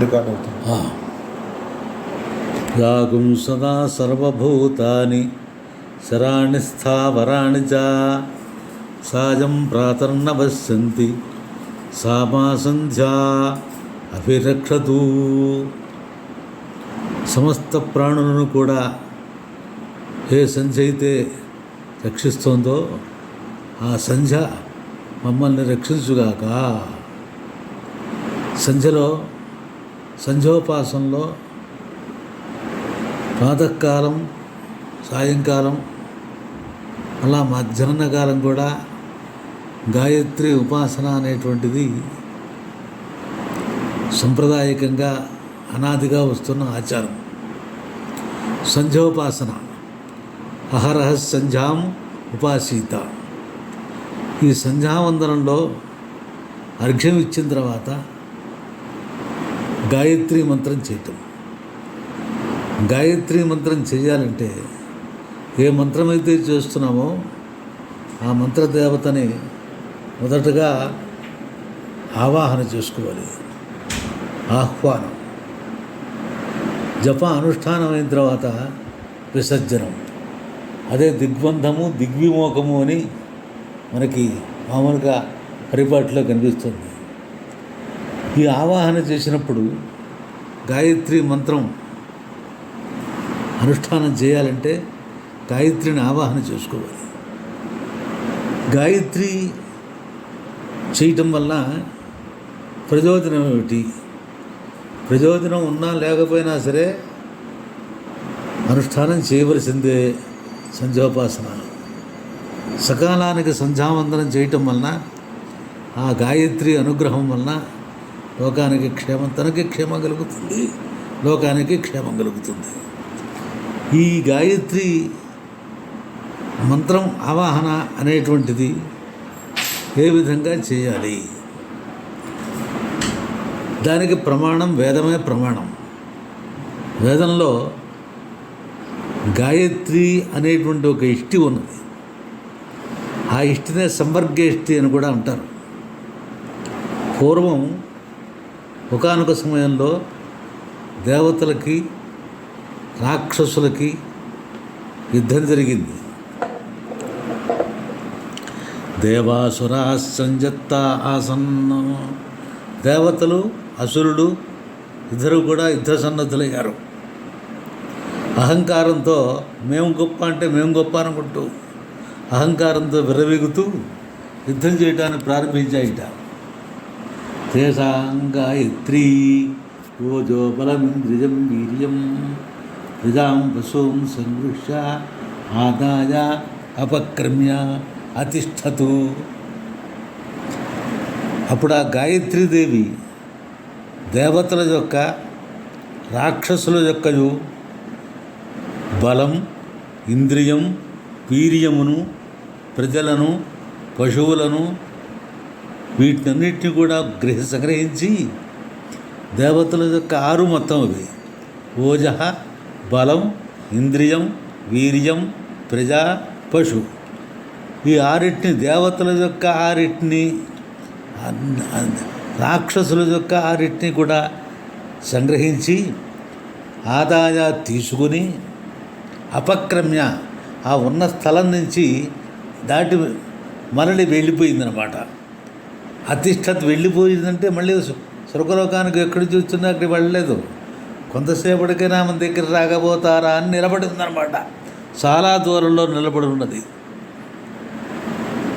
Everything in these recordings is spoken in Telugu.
రికార్డ్ అవుతుంది. యాగుం సదా సర్వభూతాని శరాణి స్థావరాణి చ. సాయం ప్రాతర్న పశ్యంతి సామా సంధ్యా అభిరక్షతు. సమస్త ప్రాణులను కూడా ఏ సంధ్య అయితే రక్షిస్తోందో ఆ సంధ్య మమ్మల్ని రక్షించుగాక. సంధ్యలో సంధ్యోపాసనలో ప్రాతకాలం సాయంకాలం అలా మధ్యాహ్న కాలం కూడా గాయత్రి ఉపాసన అనేటువంటిది సంప్రదాయకంగా అనాదిగా వస్తున్న ఆచారం. సంధ్యోపాసన అహరహ సంధ్యాం ఉపాసీత. ఈ సంధ్యావందనంలో అర్ఘ్యం ఇచ్చిన తర్వాత గాయత్రి మంత్రం చేయటం గాయత్రి మంత్రం చేయాలంటే ఏ మంత్రం అయితే చేస్తున్నామో ఆ మంత్రదేవతని మొదటగా ఆవాహన చేసుకోవాలి. ఆహ్వానం. జప అనుష్ఠానం అయిన తర్వాత విసర్జనం. అదే దిగ్బంధము దిగ్విమోకము అని మనకి మామూలుగా పరిపాటిలో కనిపిస్తుంది. ఈ ఆవాహన చేసినప్పుడు గాయత్రి మంత్రం అనుష్ఠానం చేయాలంటే గాయత్రిని ఆవాహన చేసుకోవాలి. గాయత్రి చేయటం వల్ల ప్రయోజనం ఏమిటి? ప్రయోజనం ఉన్నా లేకపోయినా సరే అనుష్ఠానం చేయవలసిందే సంధ్యోపాసన. సకాలానికి సంధ్యావందనం చేయటం వలన ఆ గాయత్రి అనుగ్రహం వలన లోకానికి క్షేమం తనకి క్షేమం కలుగుతుంది. లోకానికి క్షేమం కలుగుతుంది. ఈ గాయత్రి మంత్రం ఆవాహన అనేటువంటిది ఏ విధంగా చేయాలి? దానికి ప్రమాణం వేదమే ప్రమాణం. వేదంలో గాయత్రి అనేటువంటి ఒక ఇష్టి ఉన్నది. ఆ ఇష్టినే సంవర్గేష్టి అని కూడా అంటారు. పూర్వం ఒకనొక సమయంలో దేవతలకి రాక్షసులకి యుద్ధం జరిగింది. దేవాసురా సంజత్త ఆసన్న దేవతలు అసురుడు ఇద్దరు కూడా యుద్ధ సన్నద్ధులయ్యారు. అహంకారంతో మేము గొప్ప అంటే మేము గొప్ప అనుకుంటూ అహంకారంతో విరవిగుతూ యుద్ధం చేయడానికి ప్రారంభించాయిట. తేసాంగాయత్రీ ఓజో బలమింద్రియం వీర్యం ప్రజాం పశూం సంగృహ్య ఆదాయ అపక్రమ్య అతిష్టతు. అప్పుడు ఆ గాయత్రీదేవి దేవతల యొక్క రాక్షసుల యొక్కయు బలం ఇంద్రియం వీర్యమును ప్రజలను పశువులను వీటినన్నిటిని కూడా గ్రహ సంగ్రహించి దేవతల యొక్క ఆరు మొత్తం అవి. ఓజ బలం ఇంద్రియం వీర్యం ప్రజ పశు. ఈ ఆరిటిని దేవతల యొక్క ఆరిటిని రాక్షసుల యొక్క ఆరిటిని కూడా సంగ్రహించి ఆదాయ తీసుకుని అపక్రమ్య ఆ ఉన్న స్థలం నుంచి దాటి మరలి వెళ్ళిపోయిందనమాట అతిష్టత్ వెళ్ళిపోయిందంటే మళ్ళీ స్వర్గలోకానికి ఎక్కడ చూస్తున్నా అక్కడికి వెళ్ళలేదు. కొంతసేపటికైనా మన దగ్గర రాకపోతారా అని నిలబడిందనమాట చాలా దూరంలో నిలబడి ఉన్నది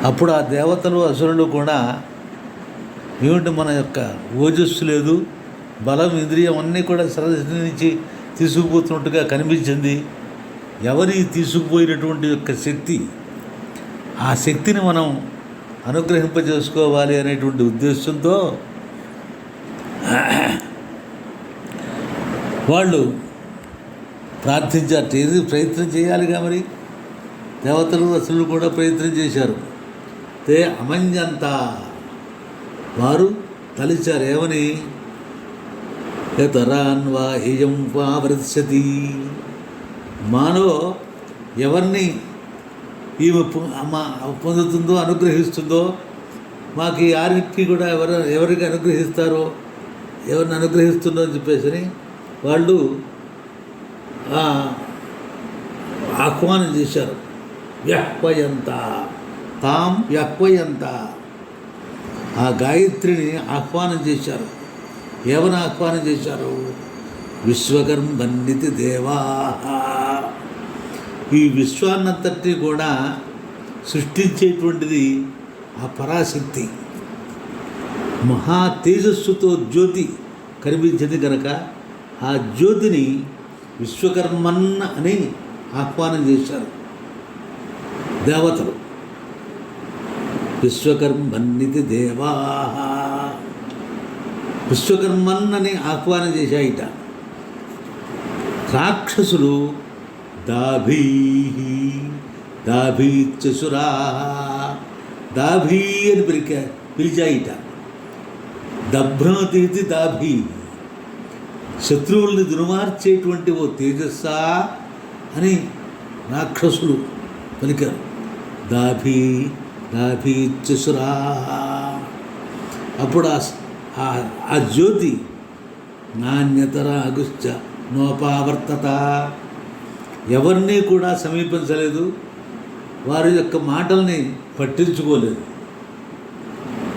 అప్పుడు ఆ దేవతలు అసురులు కూడా ఏమిటి మన యొక్క ఓజస్సు లేదు బలం ఇంద్రియం అన్నీ కూడా సరస్సు నుంచి తీసుకుపోతున్నట్టుగా కనిపించింది. ఎవరి తీసుకుపోయినటువంటి యొక్క శక్తి? ఆ శక్తిని మనం అనుగ్రహింపజేసుకోవాలి అనేటువంటి ఉద్దేశంతో వాళ్ళు ప్రార్థించారు చేసి ప్రయత్నం చేయాలిగా మరి? దేవతలు అసలు కూడా ప్రయత్నం చేశారు. తే అమంజంత. వారు తలిచారు. ఏమని? తరాన్వా ఇయం వా వృత్సతి మానవ ఎవరిని ఈమె అమ్మ- పొందుతుందో అనుగ్రహిస్తుందో మాకు ఈ ఆరికి కూడా ఎవరు ఎవరికి అనుగ్రహిస్తారో ఎవరిని అనుగ్రహిస్తుందో అని చెప్పేసి వాళ్ళు ఆహ్వానం చేశారు. వ్యహ్వయంత తాం వ్యహ్వయంత ఆ గాయత్రిని ఆహ్వానం చేశారు. ఏమని ఆహ్వానం చేశారు? విశ్వకర్మన్నితి దేవా ఈ విశ్వాన్నంతటి కూడా సృష్టించేటువంటిది ఆ పరాశక్తి. మహా తేజస్సుతో జ్యోతి కనిపించింది కనుక ఆ జ్యోతిని విశ్వకర్మన్న అని ఆహ్వానం చేశారు దేవతలు. విశ్వకర్మన్నితి దేవా. విశ్వకర్మన్నని ఆహ్వానం చేశాయిట. రాక్షసులు దాభీ చసురా దాభీ అని పిలిక పిలిచాయిట. దభ్రమతీతి దాభీ. శత్రువుల్ని దుర్మార్చేటువంటి ఓ తేజస్సా అని రాక్షసులు పలికారు. దాభీ దాభీత్యసురా. అప్పుడు ఆ ఆ- ఆ జ్యోతి నాణ్యతర అగుశ్చ నోపావర్తత. ఎవరిని కూడా సమీపించలేదు. వారి యొక్క మాటల్ని పట్టించుకోలేదు.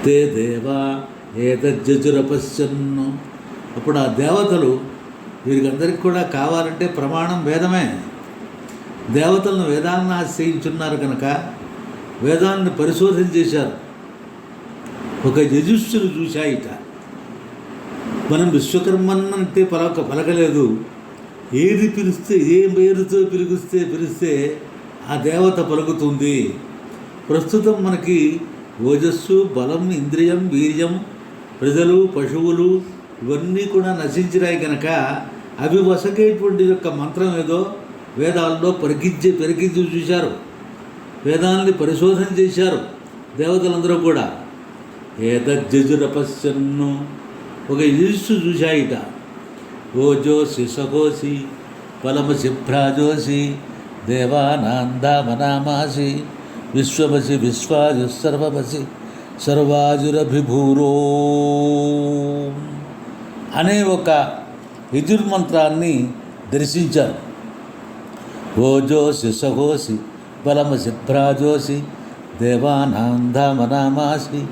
తే దేవా ఏతజ్జురపశ్చన్ను అప్పుడు ఆ దేవతలు వీరికందరికి కూడా కావాలంటే ప్రమాణం వేదమే. దేవతలను వేదాలను ఆశ్రయించున్నారు కనుక వేదాలను పరిశోధన చేశారు. ఒక యజుస్సులు చూశాయిట. మనం విశ్వకర్మన్ అంటే పలక పలకలేదు. ఏది పిలిస్తే ఏ పేరుతో పిలిపిస్తే పిలిస్తే ఆ దేవత పలుకుతుంది. ప్రస్తుతం మనకి ఓజస్సు బలం ఇంద్రియం వీర్యం ప్రజలు పశువులు ఇవన్నీ కూడా నశించినాయి కనుక అవి వసకేటువంటి యొక్క మంత్రం ఏదో వేదాల్లో పరికించి పెరికించి చూశారు. వేదాలని పరిశోధన చేశారు దేవతలందరూ కూడా. ఏతజ్జురపశ్చన్ను ఒక యజస్సు చూశాయిట. ఓజోసి సహోసి పలమసి భ్రాజోసి దేవానాందామనామాసి విశ్వమసి విశ్వాజు సర్వమసి సర్వాజురభిభూరో అనే ఒక యజుర్మంత్రాన్ని దర్శించారు. ఓజోసి సహోసి బలమసి భ్రాజోసి దేవానాందామనామాసి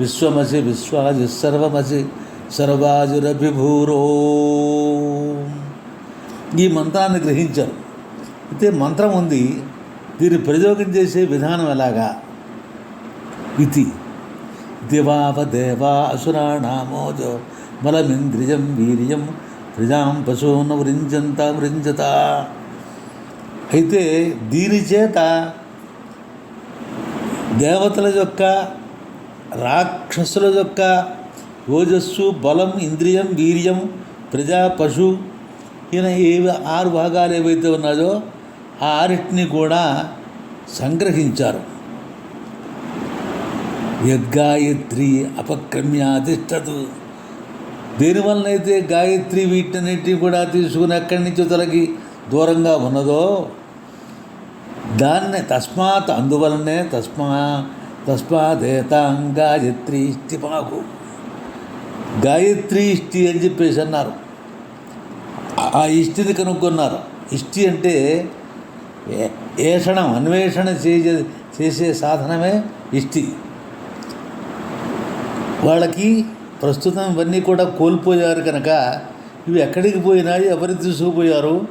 విశ్వమసి విశ్వాజు సర్వమసి సర్వాజురభిభూరో. ఈ మంత్రాన్ని గ్రహించారు. అయితే మంత్రం ఉంది దీన్ని ప్రయోగం చేసే విధానం ఎలాగా? ఇది దివావదేవా అసురాణామోజో బలమింద్రియం వీర్యం ప్రజాం పశువున వృంజంత వృంజత. అయితే దీని చేత దేవతల యొక్క రాక్షసుల యొక్క ఓజస్సు బలం ఇంద్రియం వీర్యం ప్రజా పశు ఈయన ఏవి ఆరు భాగాలు ఏవైతే ఉన్నాయో ఆ ఆరిటిని కూడా సంగ్రహించారు. యద్గాయత్రి అపక్రమ్యాతిష్టదు దేనివల్లనైతే గాయత్రి వీటన్నిటిని కూడా తీసుకుని ఎక్కడి నుంచో తొలగి దూరంగా ఉన్నదో దాన్ని తస్మాత్ అందువలనే తస్మా తస్మాదేతాం గాయత్రి ఇష్టి గాయత్రి ఇష్టి అని చెప్పేసి అన్నారు. ఆ ఇష్టిని కనుక్కున్నారు. ఇష్టి అంటే ఏషణం అన్వేషణ చేసే చేసే సాధనమే ఇష్టి. వాళ్ళకి ప్రస్తుతం ఇవన్నీ కూడా కోల్పోయారు కనుక ఇవి ఎక్కడికి పోయినాయి ఎవరు తీసుకుపోయారు?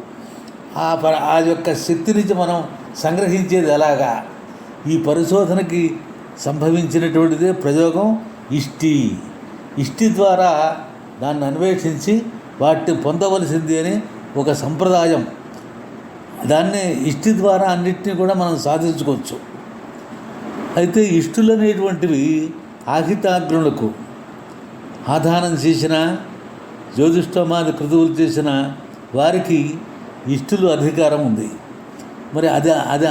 ఆ ప ఆ యొక్క శక్తి నుంచి మనం సంగ్రహించేది ఎలాగా? ఈ పరిశోధనకి సంభవించినటువంటిదే ప్రయోగం ఇష్టి. ఇష్టి ద్వారా దాన్ని అన్వేషించి వాటిని పొందవలసింది అని ఒక సంప్రదాయం. దాన్ని ఇష్టి ద్వారా అన్నిటినీ కూడా మనం సాధించుకోవచ్చు. అయితే ఇష్టులు అనేటువంటివి ఆహితాగ్నులకు ఆధానం చేసిన జ్యోతిష్టమాది కృతువులు చేసిన వారికి ఇష్టులు అధికారం ఉంది. మరి అది అది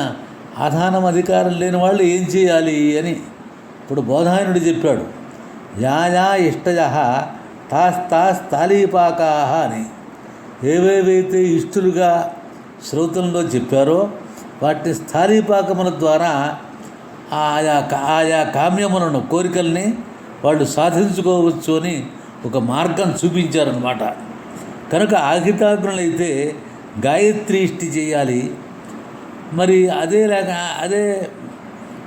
ఆధానం అధికారం లేని వాళ్ళు ఏం చేయాలి అని ఇప్పుడు బోధాయనుడు చెప్పాడు. యా యా ఇష్టయ తాస్ అని. ఏవేవైతే ఇష్టలుగా శ్రోతంలో చెప్పారో వాటిని స్థాళీపాకముల ద్వారా ఆయా కా- ఆయా కామ్యములను కోరికల్ని వాళ్ళు సాధించుకోవచ్చు అని ఒక మార్గం చూపించారనమాట కనుక ఆహితాగ్నులైతే గాయత్రి ఇష్టి చేయాలి. మరి అదే లేక అదే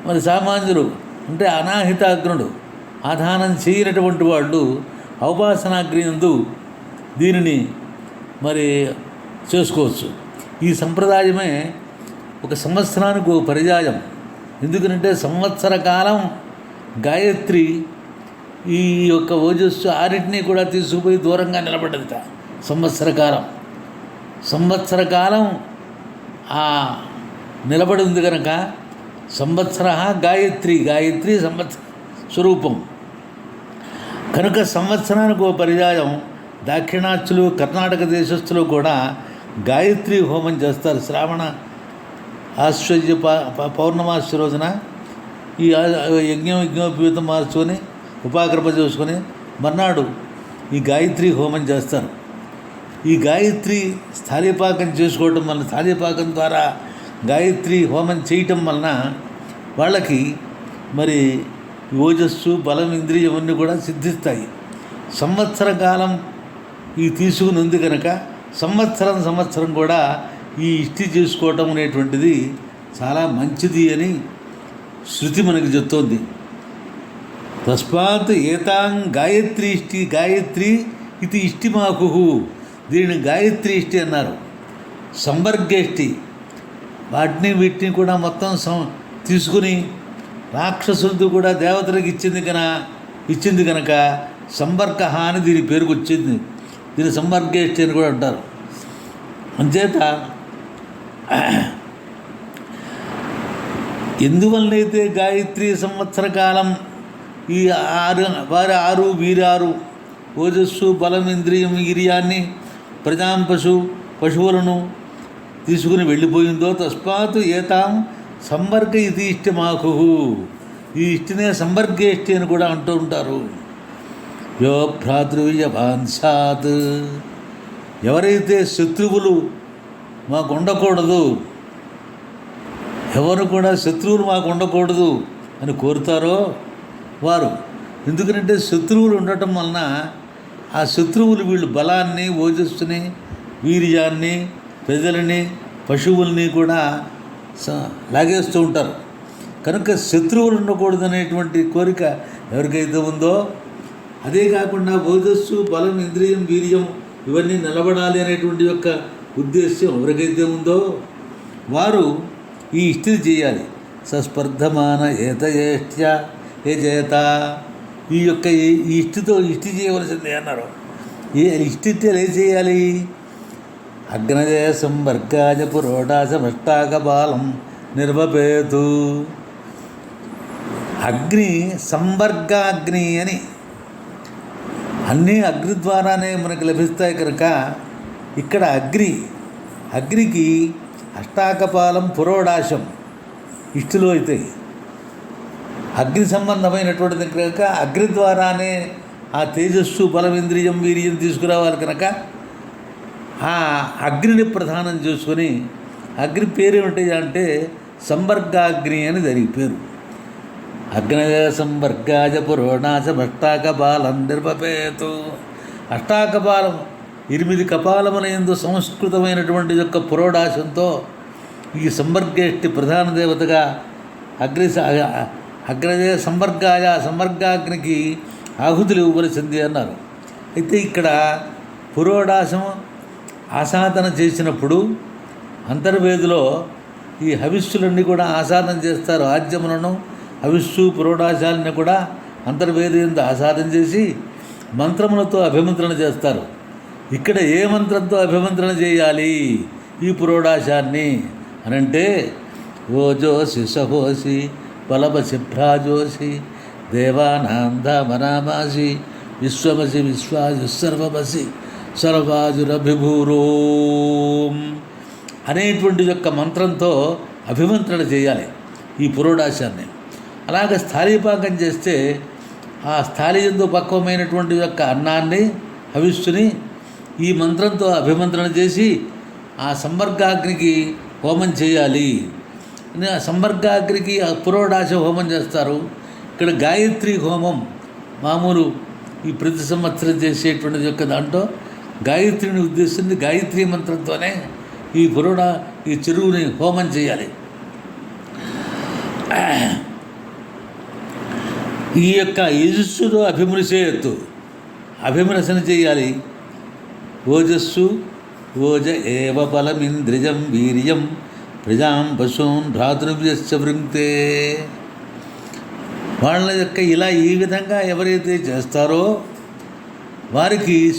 మరి సామాన్యులు అంటే అనాహితాగ్నుడు ఆధానం చేయనటువంటి వాళ్ళు ఔపాసనాగ్నియందు దీనిని మరి చేసుకోవచ్చు. ఈ సంప్రదాయమే ఒక సంవత్సరానికి ఒక పర్యాయం. ఎందుకంటే సంవత్సర కాలం గాయత్రి ఈ యొక్క ఓజస్సు ఆరిటిని కూడా తీసుకుపోయి దూరంగా నిలబడ్డదిట. సంవత్సర కాలం. సంవత్సర కాలం ఆ నిలబడి ఉంది కనుక సంవత్సర గాయత్రి. గాయత్రి సంవత్సర స్వరూపం. కనుక సంవత్సరానికి ఓ పర్యాయం దాక్షిణాత్యులు కర్ణాటక దేశస్థులు కూడా గాయత్రి హోమం చేస్తారు. శ్రావణ ఆశ్చర్య ప- పౌర్ణమాసి రోజున ఈ యజ్ఞం యజ్ఞోపేతం మార్చుకొని ఉపాకృప చేసుకొని మర్నాడు ఈ గాయత్రి హోమం చేస్తారు. ఈ గాయత్రి స్థాళీపాకం చేసుకోవటం వలన స్థాళీపాకం ద్వారా గాయత్రి హోమం చేయటం వలన వాళ్ళకి మరి ఓజస్సు బలం ఇంద్రియం అన్నీ కూడా సిద్ధిస్తాయి. సంవత్సర కాలం ఈ తీసుకుని ఉంది కనుక సంవత్సరం సంవత్సరం కూడా ఈ ఇష్టి చేసుకోవటం అనేటువంటిది చాలా మంచిది అని శృతి మనకి చెప్తోంది. తస్మాత్ ఏతాం గాయత్రి ఇష్టి గాయత్రి ఇది ఇష్టి మాకు దీనిని గాయత్రి ఇష్టి అన్నారు. సంవర్గేష్టి. వాటిని వీటిని కూడా మొత్తం సం తీసుకుని రాక్షసులతో కూడా దేవతలకు ఇచ్చింది కన ఇచ్చింది కనుక సంవర్గ అని దీని పేరుకు వచ్చింది. దీని సంవర్గేష్టి అని కూడా అంటారు. అంచేత ఎందువల్లనైతే గాయత్రి సంవత్సర కాలం ఈ ఆరు వారి ఆరు వీరారు ఓజస్సు బలం ఇంద్రియం వీర్యాన్ని ప్రజాం పశు పశువులను తీసుకుని వెళ్ళిపోయిందో తస్మాత్ ఏతాం సంవర్గ ఇది ఇష్టమాకు. ఈ ఇష్టనే సంవర్గేష్టి అని కూడా అంటూ ఉంటారు. యో భ్రాతృవిజభాన్సాత్ ఎవరైతే శత్రువులు మాకు ఉండకూడదు ఎవరు కూడా శత్రువులు మాకు ఉండకూడదు అని కోరుతారో వారు. ఎందుకంటే శత్రువులు ఉండటం వలన ఆ శత్రువులు వీళ్ళు బలాన్ని ఓజస్సుని వీర్యాన్ని ప్రజలని పశువుల్ని కూడా లాగేస్తూ ఉంటారు. కనుక శత్రువులు ఉండకూడదు అనేటువంటి కోరిక ఎవరికైతే ఉందో అదే కాకుండా ఓజస్సు బలం ఇంద్రియం వీర్యం ఇవన్నీ నిలబడాలి అనేటువంటి యొక్క ఉద్దేశ్యం ఎవరికైతే ఉందో వారు ఈ ఇష్టిని చేయాలి. సస్పర్ధమాన ఏతయేష్ట్య ఏ చేత ఈ యొక్క ఈ- ఇష్టితో ఇష్టి చేయవలసిందే అన్నారు. ఏ ఇష్టి ఏ చేయాలి? అగ్నజయ సంవర్గాజ పురోడాసమష్టాక బాలం నిర్వపేతు. అగ్ని సంవర్గాగ్ని అని అన్నీ అగ్ని ద్వారానే మనకు లభిస్తాయి కనుక ఇక్కడ అగ్ని అగ్నికి అష్టాకపాలం పురోడాశం ఇష్టిలో అయితే. అగ్ని సంబంధమైనటువంటిది కనుక అగ్ని ద్వారానే ఆ తేజస్సు బలమింద్రియం వీర్యం తీసుకురావాలి కనుక ఆ అగ్నిని ప్రధానం చేసుకొని అగ్ని పేరు ఏమిటి అంటే సంవర్గాగ్ని అని దానికి పేరు. అగ్నయ సంవర్గాజ పురోణాచ అష్టాకపాలం నిర్వపేతు. అష్టాకపాలం ఎనిమిది కపాలముల ఎందు సంస్కృతమైనటువంటి యొక్క పురోడాశంతో ఈ సంవర్గేష్టి ప్రధాన దేవతగా అగ్ని అగ్రజ అగ్రజయ సంవర్గాయ సంవర్గాగ్నికి ఆహుతులు ఇవ్వవలసింది అన్నారు. అయితే ఇక్కడ పురోడాశము ఆసాదన చేసినప్పుడు అంతర్వేదిలో ఈ హవిస్సులన్నీ కూడా ఆసాదన చేస్తారు. ఆద్యములను హవిస్సు పురోడాశాలని కూడా అంతర్వేది ఎందు ఆసాదన చేసి మంత్రములతో అభిమంత్రణ చేస్తారు. ఇక్కడ ఏ మంత్రంతో అభిమంత్రణ చేయాలి? ఈ పురోడాశాన్ని అనంటే ఓజోసి సహోసి బలమసి భ్రాజోసి దేవానాందామనామాసి విశ్వమసి విశ్వాజు సర్వమసి సర్వాజురభిభూరో అనేటువంటి యొక్క మంత్రంతో అభిమంత్రణ చేయాలి ఈ పురోడాశాన్ని. అలాగే స్థాళీపాకం చేస్తే ఆ స్థాళీ ఎందు పక్వమైనటువంటి యొక్క అన్నాన్ని హవిస్సుని ఈ మంత్రంతో అభిమంత్రణ చేసి ఆ సంవర్గాగ్నికి హోమం చేయాలి. ఆ సంవర్గాగ్నికి ఆ పురోడాశ హోమం చేస్తారు. ఇక్కడ గాయత్రి హోమం మామూలు ఈ ప్రతి సంవత్సరం చేసేటువంటి యొక్క దాంట్లో గాయత్రిని ఉద్దేశించి గాయత్రి మంత్రంతోనే ఈ పురోడ ఈ చెరువుని హోమం చేయాలి. ఈ యొక్క యజస్సులో అభిమృశే ఎత్తు అభిమృశన చేయాలి. ఓజస్సు ఓజ ఏవ బలమింద్రిజం వీర్యం ప్రజాం పశువున్ భ్రాతృభ్యశ్చ వృంక్తే. వాళ్ళ యొక్క ఇలా ఈ విధంగా ఎవరైతే చేస్తారో వారికి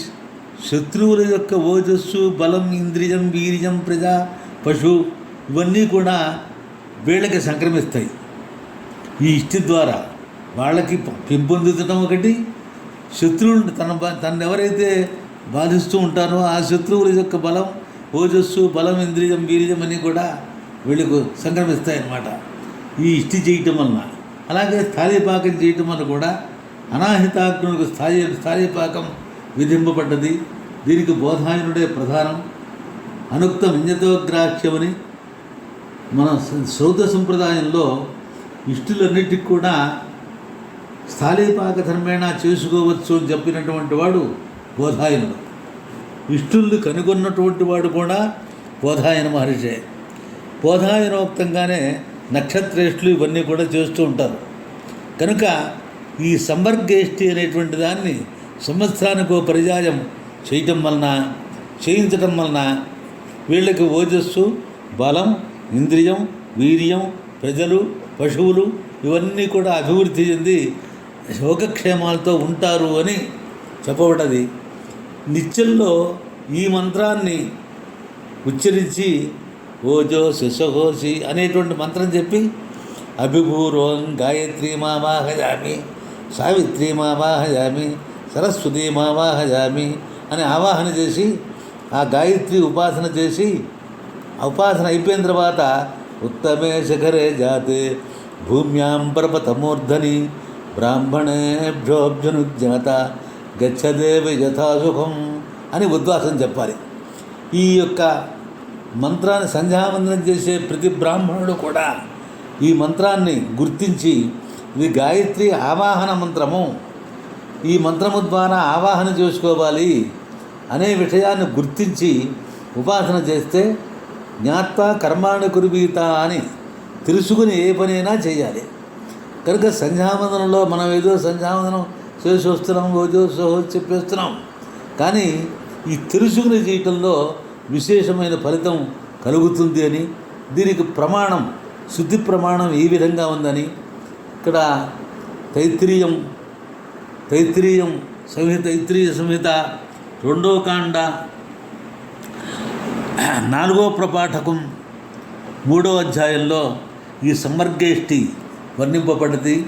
శత్రువుల యొక్క ఓజస్సు బలం ఇంద్రియం వీర్యం ప్రజ పశు ఇవన్నీ కూడా వీళ్ళకి సంక్రమిస్తాయి. ఈ ఇష్టి ద్వారా వాళ్ళకి ప- పెంపొందుతడం ఒకటి శత్రువులు తన తను ఎవరైతే బాధిస్తూ ఉంటారో ఆ శత్రువుల యొక్క బలం ఓజస్సు బలం ఇంద్రియం వీర్యం అని కూడా వీళ్ళకు సంక్రమిస్తాయి అన్నమాట ఈ ఇష్టి చేయటం వలన. అలాగే స్థాయిపాకం చేయటం వలన కూడా అనాహితాగ్నులకు స్థాయి స్థాయిపాకం విధింపబడ్డది. దీనికి బోధాయనుడే ప్రధానం. అనుక్త వింజతోగ్రాహ్యమని మన స- సంప్రదాయంలో ఇష్టులన్నిటికి కూడా స్థాళీపాక ధర్మేణా చేసుకోవచ్చు అని చెప్పినటువంటి వాడు బోధాయనుడు. ఇష్టుల్ని కనుగొన్నటువంటి వాడు కూడా బోధాయన మహర్షే. బోధాయనోక్తంగానే నక్షత్రేష్టులు ఇవన్నీ కూడా చేస్తూ ఉంటారు. కనుక ఈ సంవర్గేష్టి అనేటువంటి దాన్ని సంవత్సరానికి ఓ పర్యాయం చేయటం వలన చేయించటం వలన వీళ్ళకి ఓజస్సు బలం ఇంద్రియం వీర్యం ప్రజలు పశువులు ఇవన్నీ కూడా అభివృద్ధి చెంది యోగక్షేమాలతో ఉంటారు అని చెప్పబడ్డది. నిత్యంలో ఈ మంత్రాన్ని ఉచ్చరించి ఓజో శిశోహోసి అనేటువంటి మంత్రం చెప్పి అభిభూరోం గాయత్రీ మావాహయామి సావిత్రి మావాహయామి సరస్వతి మావాహయామి అని ఆవాహన చేసి ఆ గాయత్రి ఉపాసన చేసి ఉపాసన అయిపోయిన తర్వాత ఉత్తమే శిఖరే జాతే భూమ్యాం పర్వతమూర్ధని బ్రాహ్మణేభ్యోభ్యనుజ్ఞాత గచ్చదేవి యథాసుఖం అని ఉద్వాసం చెప్పాలి. ఈ యొక్క మంత్రాన్ని సంధ్యావందనం చేసే ప్రతి బ్రాహ్మణుడు కూడా ఈ మంత్రాన్ని గుర్తించి ఇది గాయత్రి ఆవాహన మంత్రము ఈ మంత్రము ద్వారా ఆవాహన చేసుకోవాలి అనే విషయాన్ని గుర్తించి ఉపాసన చేస్తే జ్ఞాత కర్మాణి కురుబీత అని తెలుసుకుని ఏ పనైనా చేయాలి. కనుక సంధ్యావందనంలో మనం ఏదో సంధ్యావందనం చేసి వస్తున్నాం ఏదో సోహో చెప్పేస్తున్నాం. కానీ ఈ తెలుసుకుని చేయటంలో విశేషమైన ఫలితం కలుగుతుంది అని దీనికి ప్రమాణం శుద్ధి ప్రమాణం ఈ విధంగా ఉందని ఇక్కడ తైత్రీయం తైత్రీయం సంహిత తైత్రీయ సంహిత రెండో కాండ. నాలుగో ప్రపాఠకం మూడో అధ్యాయంలో ఈ సమ్మర్గేష్టి వర్ణింపబడింది.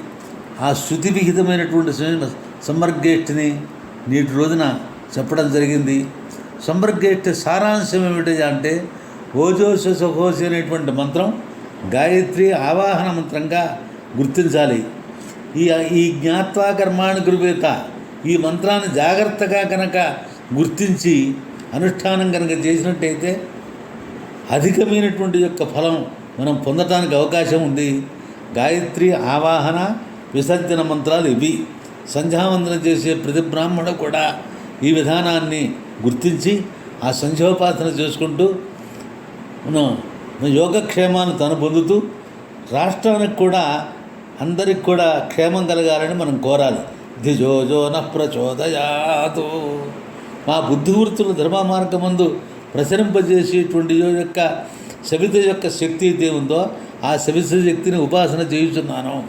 ఆ శృతి విహితమైనటువంటి సం- సమ్మర్గేష్టిని నేటి రోజున చెప్పడం జరిగింది. సమ్మర్గేష్టి సారాంశం ఏమిటి అంటే ఓజోస సహోసి అనేటువంటి మంత్రం గాయత్రి ఆవాహన మంత్రంగా గుర్తించాలి. ఈ ఈ జ్ఞాత్వా కర్మాణి ఈ మంత్రాన్ని జాగ్రత్తగా కనుక గుర్తించి అనుష్ఠానం కనుక చేసినట్టయితే అధికమైనటువంటి యొక్క ఫలం మనం పొందటానికి అవకాశం ఉంది. గాయత్రి ఆవాహన విసర్జన మంత్రాలు ఇవి. సంధ్యావందనం చేసే ప్రతి బ్రాహ్మణుడు కూడా ఈ విధానాన్ని గుర్తించి ఆ సంధ్యోపాసన చేసుకుంటూ మనం యోగక్షేమాన్ని తను పొందుతూ రాష్ట్రానికి కూడా అందరికి కూడా క్షేమం కలగాలని మనం కోరాలి. దిజోజో న మా బుద్ధివృత్తులు ధర్మ మార్గమందు ప్రసరింపజేసేటువంటి యొక్క సవిత యొక్క శక్తి అయితే ఉందో ఆ సవిత శక్తిని ఉపాసన చేయుచున్నాను.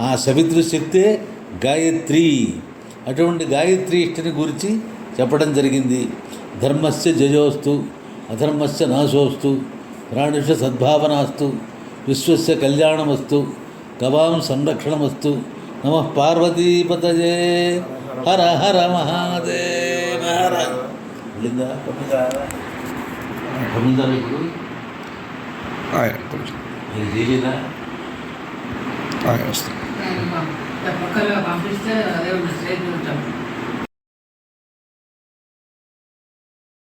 ఆ సవితృ శక్తే గాయత్రి. అటువంటి గాయత్రి ఇష్టని గురించి చెప్పడం జరిగింది. ధర్మస్య జయోస్తు అధర్మస్య నాశోస్తు ప్రాణిష సద్భావనాస్తు విశ్వస్య కళ్యాణమస్తు గవాం సంరక్షణమస్తు. నమ పార్వతీపతయే. హర హర మహాదేవ. హర ఇప్పుడు. ఆయన వస్తుంది